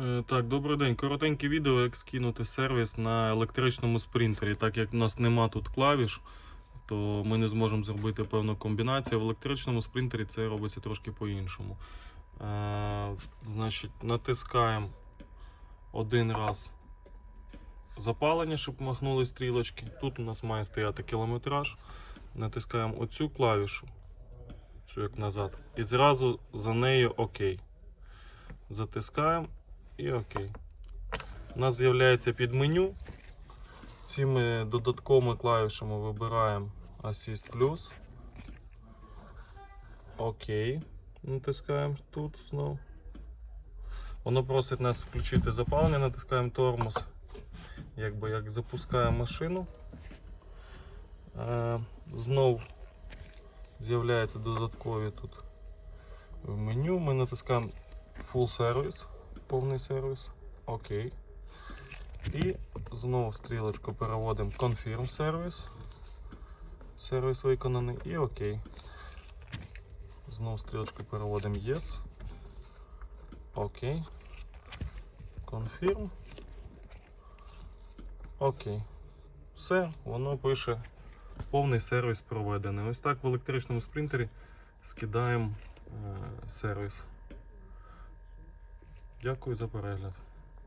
Е, Так, добрий день. Коротеньке відео, як скинути сервіс на електричному спринтері. Так як в нас нема тут клавіш, то ми не зможемо зробити певну комбінацію. В електричному спринтері це робиться трошки по-іншому. Е, значить, натискаємо один раз запалення, щоб махнули стрілочки. Тут у нас має стояти кілометраж. Натискаємо оцю клавішу, цю як назад, і зразу за нею ОК. Затискаємо і ОК. У нас з'являється під меню. Цими додатковими клавішами вибираємо Assist Plus. ОК. Натискаємо тут знову. Воно просить нас включити запалення, натискаємо тормоз. Якби як запускаємо машину. Е, знов з'являється додаткові тут в меню. Ми натискаємо Full Service, повний сервіс. Окей. І знову стрілочку переводимо Confirm Service. Сервіс виконаний і окей. Знову стрілочку переводимо Yes. Окей. Confirm. Окей. Все, воно пише повний сервіс проведений. Ось так в електричному спринтері скидаємо е, сервіс. Дякую за перегляд.